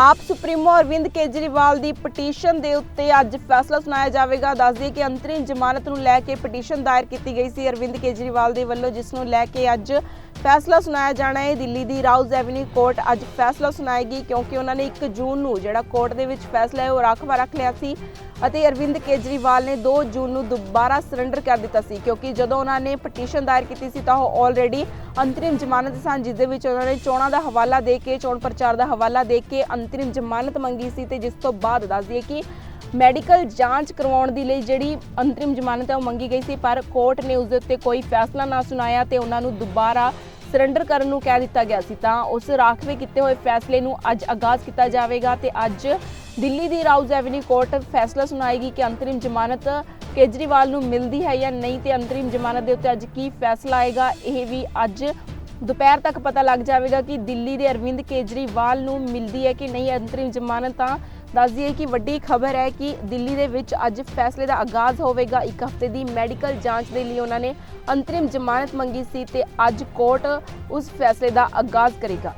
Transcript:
ਆਪ ਸੁਪਰੀਮੋ ਅਰਵਿੰਦ ਕੇਜਰੀਵਾਲ ਦੀ ਪਟੀਸ਼ਨ ਦੇ ਉੱਤੇ ਅੱਜ ਫੈਸਲਾ ਸੁਣਾਇਆ ਜਾਵੇਗਾ। ਦੱਸ ਦਈਏ ਕਿ ਅੰਤਰਿਮ ਜ਼ਮਾਨਤ ਨੂੰ ਲੈ ਕੇ ਪਟੀਸ਼ਨ ਦਾਇਰ ਕੀਤੀ ਗਈ ਸੀ ਅਰਵਿੰਦ ਕੇਜਰੀਵਾਲ ਦੇ ਵੱਲੋਂ, ਜਿਸ ਨੂੰ ਲੈ ਕੇ ਅੱਜ ਫੈਸਲਾ ਸੁਣਾਇਆ ਜਾਣਾ ਹੈ। ਦਿੱਲੀ ਦੀ ਰਾਉਜ਼ ਐਵਨਿਊ ਕੋਰਟ ਅੱਜ ਫੈਸਲਾ ਸੁਣਾਏਗੀ, ਕਿਉਂਕਿ ਉਹਨਾਂ ਨੇ 1 ਜੂਨ ਨੂੰ ਜਿਹੜਾ ਕੋਰਟ ਦੇ ਵਿੱਚ ਫੈਸਲਾ ਹੈ, ਉਹ ਰਾਖਵਾ ਰੱਖ ਲਿਆ ਸੀ ਅਤੇ ਅਰਵਿੰਦ ਕੇਜਰੀਵਾਲ ਨੇ 2 ਜੂਨ ਨੂੰ ਦੁਬਾਰਾ ਸਰੈਂਡਰ ਕਰ ਦਿੱਤਾ ਸੀ, ਕਿਉਂਕਿ ਜਦੋਂ ਉਹਨਾਂ ਨੇ ਪਟੀਸ਼ਨ ਦਾਇਰ ਕੀਤੀ ਸੀ, ਤਾਂ ਉਹ ਆਲਰੇਡੀ ਅੰਤਰਿਮ ਜ਼ਮਾਨਤ ਸਨ, ਜਿਸ ਦੇ ਵਿੱਚ ਉਹਨਾਂ ਨੇ ਚੋਣਾਂ ਦਾ ਹਵਾਲਾ ਦੇ ਕੇ, ਚੋਣ ਪ੍ਰਚਾਰ ਦਾ ਹਵਾਲਾ ਦੇ ਕੇ ਅੰਤਰਿਮ ਜ਼ਮਾਨਤ ਮੰਗੀ ਸੀ ਤੇ ਜਿਸ ਤੋਂ ਬਾਅਦ ਦੱਸ ਦਈਏ ਕਿ ਮੈਡੀਕਲ ਜਾਂਚ ਕਰਵਾਉਣ ਦੀ ਲਈ ਜਿਹੜੀ ਅੰਤਰਿਮ ਜ਼ਮਾਨਤ ਹੈ ਉਹ ਮੰਗੀ ਗਈ ਸੀ, ਪਰ ਕੋਰਟ ਨੇ ਉਸ ਦੇ ਉੱਤੇ ਕੋਈ ਫੈਸਲਾ ਨਾ ਸੁਣਾਇਆ ਤੇ ਉਹਨਾਂ ਨੂੰ ਦੁਬਾਰਾ ਸਰੈਂਡਰ ਕਰਨ ਨੂੰ ਕਹਿ ਦਿੱਤਾ ਗਿਆ ਸੀ। ਤਾਂ ਉਸ ਰਾਖਵੇ ਕੀਤੇ ਹੋਏ ਫੈਸਲੇ ਨੂੰ ਅੱਜ ਆਗਾਜ਼ ਕੀਤਾ ਜਾਵੇਗਾ ਤੇ ਅੱਜ ਦਿੱਲੀ ਦੀ ਰਾਊਜ਼ ਐਵਨਿਊ ਕੋਰਟ ਫੈਸਲਾ ਸੁਣਾਏਗੀ ਕਿ ਅੰਤਰਿਮ ਜ਼ਮਾਨਤ ਕੇਜਰੀਵਾਲ ਨੂੰ ਮਿਲਦੀ ਹੈ ਜਾਂ ਨਹੀਂ ਤੇ ਅੰਤਰਿਮ ਜ਼ਮਾਨਤ ਦੇ ਉੱਤੇ ਅੱਜ ਕੀ ਫੈਸਲਾ ਆਏਗਾ, ਇਹ ਵੀ ਅੱਜ ਦੁਪਹਿਰ ਤੱਕ ਪਤਾ ਲੱਗ ਜਾਵੇਗਾ ਕਿ ਦਿੱਲੀ ਦੇ ਅਰਵਿੰਦ ਕੇਜਰੀਵਾਲ ਨੂੰ ਮਿਲਦੀ ਹੈ ਕਿ ਨਹੀਂ। ਅੰਤਰਿਮ ਜ਼ਮਾਨਤ ਤਾਂ ਦੱਸ ਦਈਏ ਕਿ ਵੱਡੀ ਖਬਰ ਹੈ ਕਿ ਦਿੱਲੀ ਦੇ ਵਿੱਚ ਅੱਜ ਫੈਸਲੇ ਦਾ ਆਗਾਜ਼ ਹੋਵੇਗਾ। ਇੱਕ ਹਫ਼ਤੇ ਦੀ ਮੈਡੀਕਲ ਜਾਂਚ ਦੇ ਲਈ ਉਹਨਾਂ ਨੇ ਅੰਤਰਿਮ ਜ਼ਮਾਨਤ ਮੰਗੀ ਸੀ ਤੇ ਅੱਜ ਕੋਰਟ ਉਸ ਫੈਸਲੇ ਦਾ ਆਗਾਜ਼ ਕਰੇਗਾ।